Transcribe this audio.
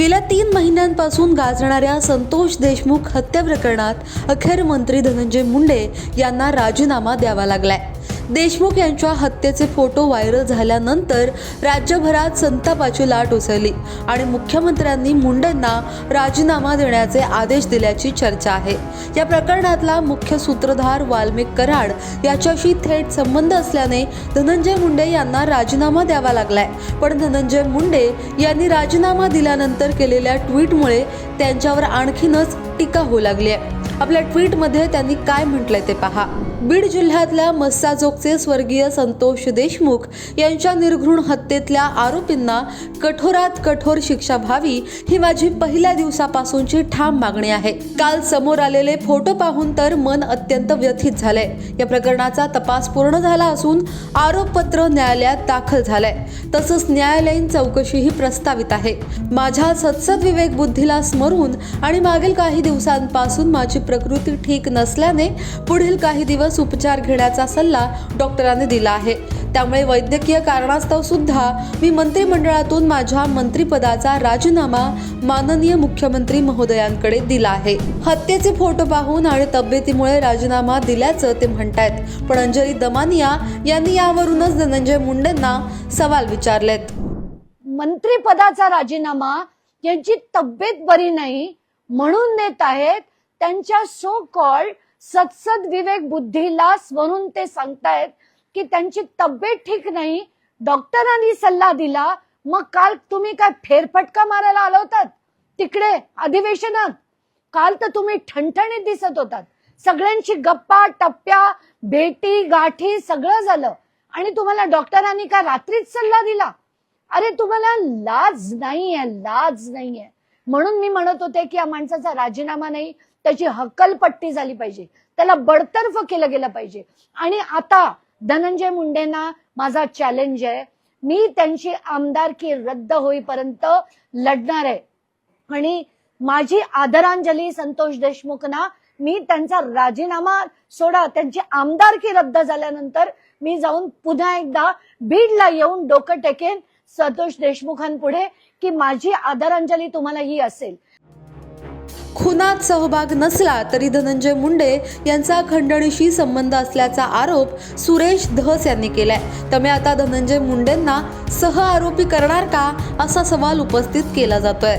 गेल्या तीन महिन्यांपासून गाजणाऱ्या संतोष देशमुख हत्या प्रकरणात अखेर मंत्री धनंजय मुंडे यांना राजीनामा द्यावा लागलाय. देशमुख यांच्या हत्येचे फोटो व्हायरल झाल्यानंतर राज्यभरात संतापाची लाट उसळली आणि मुख्यमंत्र्यांनी मुंडेंना राजीनामा देण्याचे आदेश दिल्याची चर्चा आहे. या प्रकरणातला मुख्य सूत्रधार वाल्मिक कराड याच्याशी थेट संबंध असल्याने धनंजय मुंडे यांना राजीनामा द्यावा लागलाय. पण धनंजय मुंडे यांनी राजीनामा दिल्यानंतर केलेल्या ट्विटमुळे त्यांच्यावर आणखीनच टीका होऊ लागली आहे. आपल्या ट्विटमध्ये त्यांनी काय म्हटलंय ते पहा. बीड जिल्ह्यातल्या मस्साजोगचे स्वर्गीय संतोष देशमुख यांच्या निर्घृण हत्येतल्या आरोपींना कठोरात कठोर शिक्षा व्हावी ही माझी पहिल्या दिवसापासूनची ठाम मागणी आहे. काल समोर आलेले फोटो पाहून तर मन अत्यंत व्यथित झालंय. या प्रकरणाचा तपास पूर्ण झाला असून आरोपपत्र न्यायालयात दाखल झालंय. तसंच न्यायालयीन चौकशीही प्रस्तावित आहे. माझ्या सत्सद विवेक बुद्धीला स्मरून आणि मागील काही दिवसांपासून माझी प्रकृती ठीक नसल्याने पुढील काही दिवस उपचार घेण्याचा सल्ला डॉक्टरांनी दिला आहे. त्यामुळे वैद्यकीय कारणास्तव सुद्धा मी मंत्रिमंडळातून माझ्या मंत्रिपदाचा राजीनामा माननीय मुख्यमंत्री महोदयांकडे दिला आहे. हत्येचे फोटो पाहून आणि तब्येतीमुळे राजीनामा दिल्याचं ते म्हणतायत. पण अंजली दमानिया यांनी यावरूनच धनंजय मुंडेंना सवाल विचारलेत. मंत्रिपदाचा राजीनामा यांची तब्येत बरी नाही म्हणून देत आहेत त्यांच्या सो कॉल्ड सत्सद विवेक बुद्धीला स्मरून ते सांगतायत की त्यांची तब्येत ठीक नाही डॉक्टरांनी सल्ला दिला मग काल तुम्ही काय फेरफटका मारायला आला होतात? तिकडे अधिवेशनात. काल तर तुम्ही ठणठणीत दिसत होतात. सगळ्यांची गप्पा टप्प्या भेटी गाठी सगळं झालं. आणि तुम्हाला डॉक्टरांनी का रात्रीच सल्ला दिला? अरे तुम्हाला लाज नाहीये लाज नाहीये. म्हणून मी म्हणत होते की या माणसाचा राजीनामा नाही त्याची हक्कलपट्टी झाली पाहिजे. त्याला बडतर्फ केलं गेलं पाहिजे. आणि आता धनंजय मुंडेंना माझा चॅलेंज आहे. मी त्यांची आमदारकी रद्द होईपर्यंत लढणार आहे. आणि माझी आदरांजली संतोष देशमुखना मी त्यांचा राजीनामा सोडा त्यांची आमदारकी रद्द झाल्यानंतर मी जाऊन पुन्हा एकदा बीडला येऊन डोकं टेकेन संतोष देशमुखांपुढे की माझी आदरांजली तुम्हाला ही असेल. खुनात सहभाग नसला तरी धनंजय मुंडे यांचा खंडणीशी संबंध असल्याचा आरोप सुरेश धस यांनी केलाय. त्यामुळे आता धनंजय मुंडेंना सह आरोपी करणार का असा सवाल उपस्थित केला जातोय.